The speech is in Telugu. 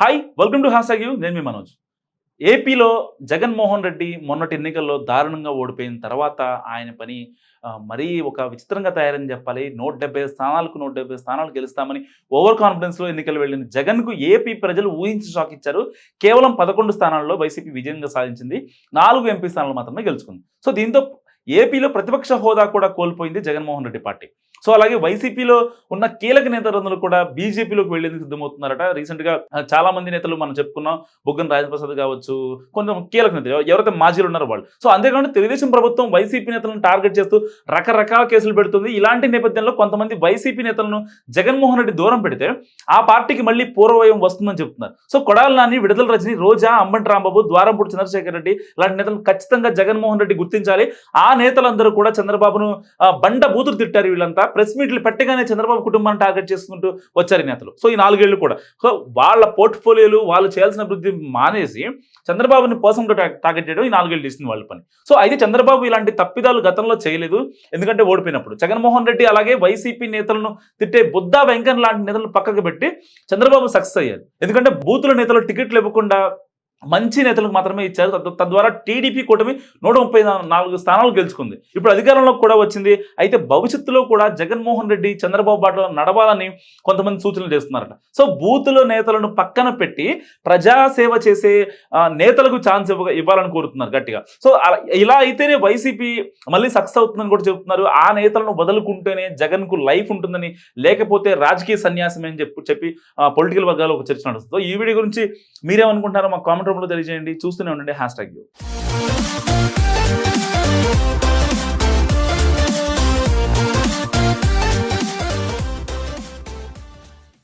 Hi welcome to hash you నేను మీ మనోజ్. ఏపీలో జగన్మోహన్ రెడ్డి మొన్నటి ఎన్నికల్లో దారుణంగా ఓడిపోయిన తర్వాత ఆయన పని మరీ ఒక విచిత్రంగా తయారని చెప్పాలి. నూట డెబ్బై స్థానాలకు నూట డెబ్బై స్థానాలు గెలుస్తామని ఓవర్ కాన్ఫిడెన్స్లో ఎన్నికలు వెళ్ళిన జగన్కు ఏపీ ప్రజలు ఊహించి షాక్ ఇచ్చారు. కేవలం పదకొండు స్థానాల్లో వైసీపీ విజయంగా సాధించింది. నాలుగు ఎంపీ స్థానాలు మాత్రమే గెలుచుకుంది. సో దీంతో ఏపీలో ప్రతిపక్ష హోదా కూడా కోల్పోయింది జగన్మోహన్ రెడ్డి పార్టీ. సో అలాగే వైసీపీలో ఉన్న కీలక నేతలందరూ కూడా బీజేపీలోకి వెళ్ళేందుకు సిద్ధమవుతున్నారట. రీసెంట్గా చాలా మంది నేతలు మనం చెప్పుకున్నాం. బుగ్గన రాజప్రసాద్ కావచ్చు కొంచెం కీలక నేతలు. ఎవరైతే మాజీలు ఉన్నారో వాళ్ళు. సో అంతేకాకుండా తెలుగుదేశం ప్రభుత్వం వైసీపీ నేతలను టార్గెట్ చేస్తూ రకరకాల కేసులు పెడుతుంది. ఇలాంటి నేపథ్యంలో కొంతమంది వైసీపీ నేతలను జగన్మోహన్ రెడ్డి దూరం పెడితే ఆ పార్టీకి మళ్ళీ పూర్వవయం వస్తుందని చెప్తున్నారు. సో కొడాల నాని విడుదల రజని రోజా అంబంటి రాంబాబు ద్వారంపూడి చంద్రశేఖర్ రెడ్డి ఇలాంటి నేతలను ఖచ్చితంగా జగన్మోహన్ రెడ్డి గుర్తించాలి. ఆ నేతలందరూ కూడా చంద్రబాబును బండ బూతులు తిట్టారు వీళ్ళంతా. ప్రెస్ మీట్లు పెట్టగానే చంద్రబాబు కుటుంబాన్ని టార్గెట్ చేసుకుంటూ వచ్చారు నేతలు. సో ఈ నాలుగేళ్ళు కూడా. సో వాళ్ళ పోర్ట్ఫోలియోలు వాళ్ళు చేయాల్సిన అభివృద్ధి మానేసి చంద్రబాబుని పర్సన్ టార్గెట్ చేయడం ఈ నాలుగేళ్ళు చేసింది వాళ్ళ పని. సో అయితే చంద్రబాబు ఇలాంటి తప్పిదాలు గతంలో చేయలేదు. ఎందుకంటే ఓడిపోయినప్పుడు. జగన్మోహన్ రెడ్డి అలాగే వైసీపీ నేతలను తిట్టే బుద్ధా వెంకన్ లాంటి నేతలను పక్కకు పెట్టి చంద్రబాబు సక్సెస్ అయ్యారు. ఎందుకంటే బూతుల నేతలు టికెట్లు ఇవ్వకుండా మంచి నేతలకు మాత్రమే ఇచ్చారు. తద్వారా టీడీపీ కూటమి నూట ముప్పై నాలుగు స్థానాలు గెలుచుకుంది. ఇప్పుడు అధికారంలోకి కూడా వచ్చింది. అయితే భవిష్యత్తులో కూడా జగన్మోహన్ రెడ్డి చంద్రబాబు బాటలో నడవాలని కొంతమంది సూచనలు చేస్తున్నారట. సో బూతులో నేతలను పక్కన పెట్టి ప్రజాసేవ చేసే నేతలకు ఛాన్స్ ఇవ్వ ఇవ్వాలని కోరుతున్నారు గట్టిగా. సో అలా- ఇలా అయితేనే వైసీపీ మళ్ళీ సక్సెస్ అవుతుందని కూడా చెప్తున్నారు. ఆ నేతలను వదులుకుంటేనే జగన్కు లైఫ్ ఉంటుందని లేకపోతే రాజకీయ సన్యాసమే అని చెప్పి చెప్పి పొలిటికల్ వర్గాలు ఒక చర్చ నడుస్తుంది. సో ఈ వీడియో గురించి మీరేమనుకుంటున్నారో మా కామెంట్ కామెంట్ రూపంలో తెలియజేయండి. చూస్తూనే ఉండండి. Hash tag